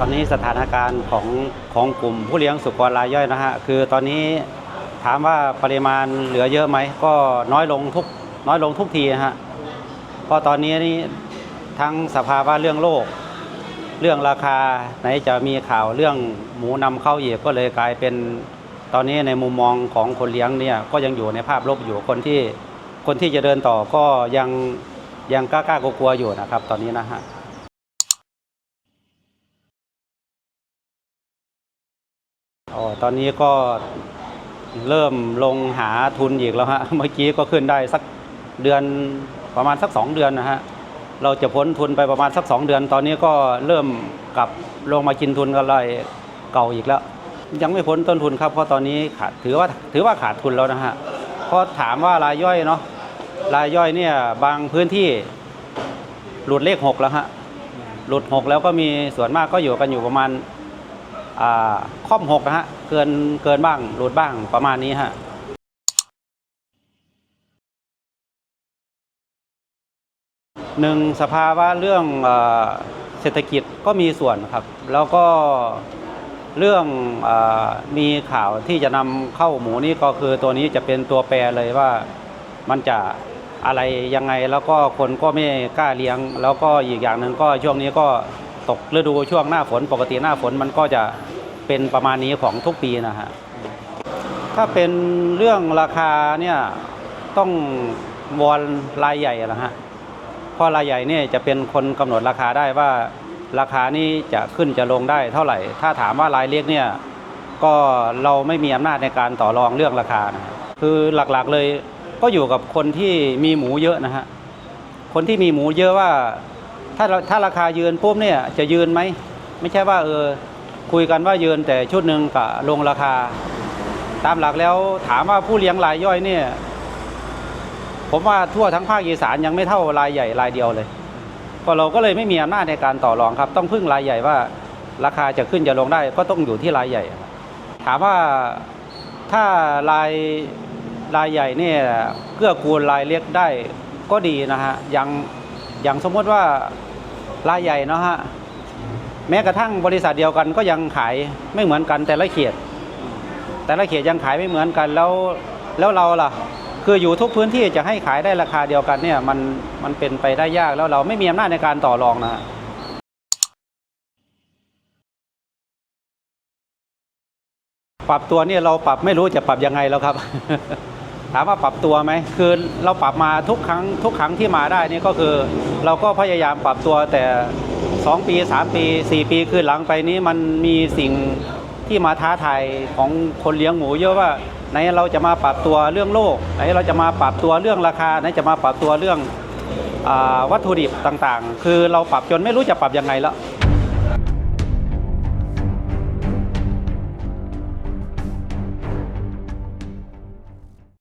ตอนนี้สถานการณ์ของของกลุ่มผู้เลี้ยงสุกรรายย่อยนะฮะคือตอนนี้ถามว่าปริมาณเหลือเยอะไหมก็น้อยลงทุกน้อยลงทุกทีฮะเพราะตอนนี้นี่ทั้งสภาวะเรื่องโลก เรื่องราคาไหนจะมีข่าวเรื่องหมูนำเข้าอีกก็เลยกลายเป็นตอนนี้ในมุมมองของคนเลี้ยงเนี่ยก็ยังอยู่ในภาพลบอยู่คนที่คนที่จะเดินต่อก็ยังยังกล้ากลัวอยู่นะครับ ตอนนี้นะฮะ ตอนนี้ก็เริ่มลงหาทุนอีกแล้วฮะ เมื่อกี้ก็ขึ้นได้สักเดือนประมาณสักสองเดือนนะฮะ เราจะพ้นทุนไปประมาณสักสองเดือน ตอนนี้ก็เริ่มกลับลงมากินทุนกันเลยเก่าอีกแล้ว ยังไม่พ้นต้นทุนครับ เพราะตอนนี้ขาดถือว่าถือว่าขาดทุนแล้วนะฮะ เพราะถามว่ารายย่อยเนาะ รายย่อยเนี่ยบางพื้นที่หลุดเลขหกแล้วฮะ หลุดหกแล้วก็มีส่วนมากก็อยู่กันอยู่ประมาณ อ่าค่อมหกนะฮะเกินเกินบ้างหลุดบ้างประมาณนี้ฮะหนึ่งสภาวะเรื่องเอเศรษฐกิจก็มีส่วนครับ แล้วก็เรื่องอมีข่าวที่จะนำเข้าหมูนี่ก็คือตัวนี้จะเป็นตัวแปรเลยว่ามันจะอะไรยังไงแล้วก็คนก็ไม่กล้าเลี้ยง แล้วก็อีกอย่างหนึ่งก็ช่วงนี้ก็ ตกฤดูช่วงหน้าฝนปกติหน้าฝนมันก็จะเป็นประมาณนี้ของทุกปีนะฮะถ้าเป็นเรื่องราคาเนี่ยต้องวอนรายใหญ่นะฮะเพราะรายใหญ่เนี่ยจะเป็นคนกำหนดราคาได้ว่าราคานี้จะขึ้นจะลงได้เท่าไหร่ ถ้าถามว่ารายเล็กเนี่ยก็เราไม่มีอำนาจในการต่อรองเรื่องราคานะฮะคือหลักๆเลยก็อยู่กับคนที่มีหมูเยอะนะฮะคนที่มีหมูเยอะว่า ถ้าถ้าราคายืนปุ๊บเนี่ยจะยืนไหมไม่ใช่ว่าเออคุยกันว่ายืนแต่ชุดหนึ่งกับลงราคา ตามหลักแล้วถามว่าผู้เลี้ยงรายย่อยเนี่ย ผมว่าทั่วทั้งภาคอีสานยังไม่เท่ารายใหญ่รายเดียวเลยก็เราก็เลยไม่มีอำนาจในการต่อรองครับ ต้องพึ่งรายใหญ่ว่าราคาจะขึ้นจะลงได้ก็ต้องอยู่ที่รายใหญ่ ถามว่าถ้ารายรายใหญ่เนี่ยเกื้อกูลรายเล็กได้ก็ดีนะฮะอย่างอย่างสมมติว่า รายใหญ่เนาะฮะแม้กระทั่งบริษัทเดียวกันก็ยังขายไม่เหมือนกันแต่ละเขต แต่ละเขตยังขายไม่เหมือนกันแล้วแล้วเราล่ะ คืออยู่ทุกพื้นที่จะให้ขายได้ราคาเดียวกันเนี่ยมันมันเป็นไปได้ยากแล้วเราไม่มีอำนาจในการต่อรองนะปรับตัวเนี่ยเราปรับไม่รู้จะปรับยังไงแล้วครับ ถามว่าปรับตัวไหมคือเราปรับมาทุกครั้งทุกครั้งที่มาได้นี่ก็คือ เราก็พยายามปรับตัวแต่ 2 ปี 3 ปี 4 ปีคือหลังไปนี้มันมีสิ่งที่มาท้าทายของคนเลี้ยงหมูเยอะว่าไหนเราจะมาปรับตัวเรื่องโลกไหนเราจะมาปรับตัวเรื่องราคาไหนจะมาปรับตัวเรื่องอวัตถุดิบต่างๆ คือเราปรับจนไม่รู้จะปรับยังไงแล้ว